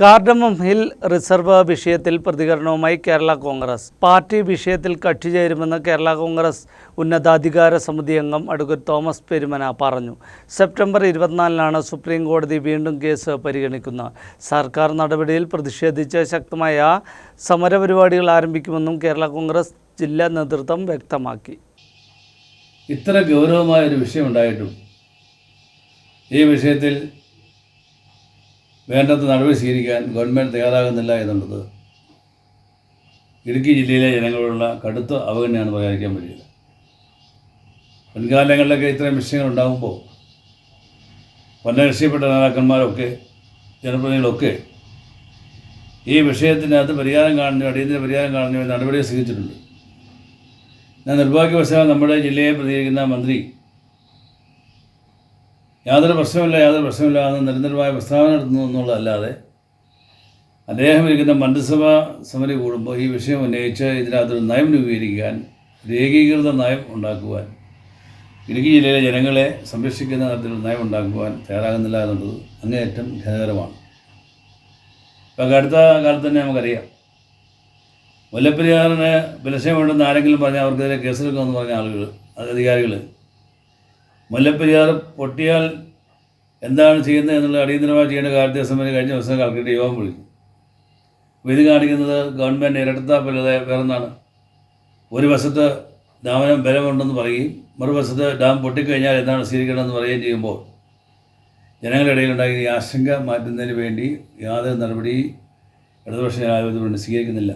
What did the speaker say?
Cardamom hill reserve വിഷയത്തിൽ പ്രതികരണവുമായി Kerala Congress. Party വിഷയത്തിൽ കക്ഷി ചേരുമെന്ന് കേരള കോൺഗ്രസ് ഉന്നതാധികാര സമിതി അംഗം അഡ്വക്കേറ്റ് തോമസ് പെരുമന പറഞ്ഞു. സെപ്റ്റംബർ ഇരുപത്തിനാലിനാണ് സുപ്രീം കോടതി വീണ്ടും കേസ് പരിഗണിക്കുന്നത്. സർക്കാർ നടപടിയിൽ പ്രതിഷേധിച്ച് ശക്തമായ സമരപരിപാടികൾ ആരംഭിക്കുമെന്നും കേരള കോൺഗ്രസ് ജില്ലാ നേതൃത്വം വ്യക്തമാക്കി. ഇത്ര ഗൗരവമായ ഒരു വിഷയം ഉണ്ടായിട്ടും ഈ വിഷയത്തിൽ വേണ്ടത്ര നടപടി സ്വീകരിക്കാൻ ഗവൺമെന്റ് തയ്യാറാകുന്നില്ല എന്നുള്ളത് ഇടുക്കി ജില്ലയിലെ ജനങ്ങളോടുള്ള കടുത്ത അവഗണനയാണ് പറയാതിരിക്കാൻ പറ്റില്ല മുൻകാലങ്ങളിലൊക്കെ ഇത്രയും വിഷയങ്ങൾ ഉണ്ടാകുമ്പോൾ പന്നരക്ഷപ്പെട്ട നേതാക്കന്മാരൊക്കെ ജനപ്രതിനിധികളൊക്കെ ഈ വിഷയത്തിനകത്ത് പരിഹാരം കാണുന്നു അടിയന്തര പരിഹാരം കാണുന്നു നടപടി സ്വീകരിച്ചിട്ടുണ്ട്. ഞാൻ നിർഭാഗ്യവശാൽ നമ്മുടെ ജില്ലയെ പ്രതികരിക്കുന്ന മന്ത്രി യാതൊരു പ്രശ്നമില്ല യാതൊരു പ്രശ്നമില്ല എന്ന് നിരന്തരമായ പ്രസ്താവന നടത്തുന്നു എന്നുള്ളതല്ലാതെ അദ്ദേഹം ഇരിക്കുന്ന മന്ത്രിസഭാ സമിതി കൂടുമ്പോൾ ഈ വിഷയം ഉന്നയിച്ച് ഇതിനകത്തൊരു നയം രൂപീകരിക്കാൻ ഏകീകൃത നയം ഉണ്ടാക്കുവാൻ ഇടുക്കി ജില്ലയിലെ ജനങ്ങളെ സംരക്ഷിക്കുന്ന തരത്തിലുള്ള നയം ഉണ്ടാക്കുവാൻ തയ്യാറാകുന്നില്ല എന്നുള്ളത് അങ്ങേയറ്റം ഖേദകരമാണ്. ഇപ്പം അടുത്ത കാലത്ത് തന്നെ നമുക്കറിയാം. മുല്ലപ്പെരിയാറിന് ബലക്ഷയമുണ്ടെന്ന് ആരെങ്കിലും പറഞ്ഞാൽ അവർക്കെതിരെ കേസെടുക്കുമെന്ന് പറഞ്ഞ ആളുകൾ അധികാരികൾ മുല്ലപ്പെരിയാർ പൊട്ടിയാൽ എന്താണ് ചെയ്യുന്നത് എന്നുള്ള അടിയന്തരമായി ചെയ്യേണ്ട കാര്യത്തെ സംബന്ധിച്ച് കഴിഞ്ഞ ദിവസം കലക്ടറേറ്റ് യോഗം വിളിച്ചു അപ്പോൾ ഇത് കാണിക്കുന്നത് ഗവൺമെന്റ് ഇരട്ടത്താപ്പല്ലാതെ വേറൊന്നാണ്. ഒരു വശത്ത് ഡാമിന് ബലമുണ്ടെന്ന് പറയുകയും മറുവശത്ത് ഡാം പൊട്ടിക്കഴിഞ്ഞാൽ എന്താണ് സ്വീകരിക്കണമെന്ന് പറയുകയും ചെയ്യുമ്പോൾ ജനങ്ങളുടെ ഇടയിലുണ്ടായ ഈ ആശങ്ക മാറ്റുന്നതിന് വേണ്ടി യാതൊരു നടപടി ഇടതുപക്ഷ ജനാധിപത്യം സ്വീകരിക്കുന്നില്ല.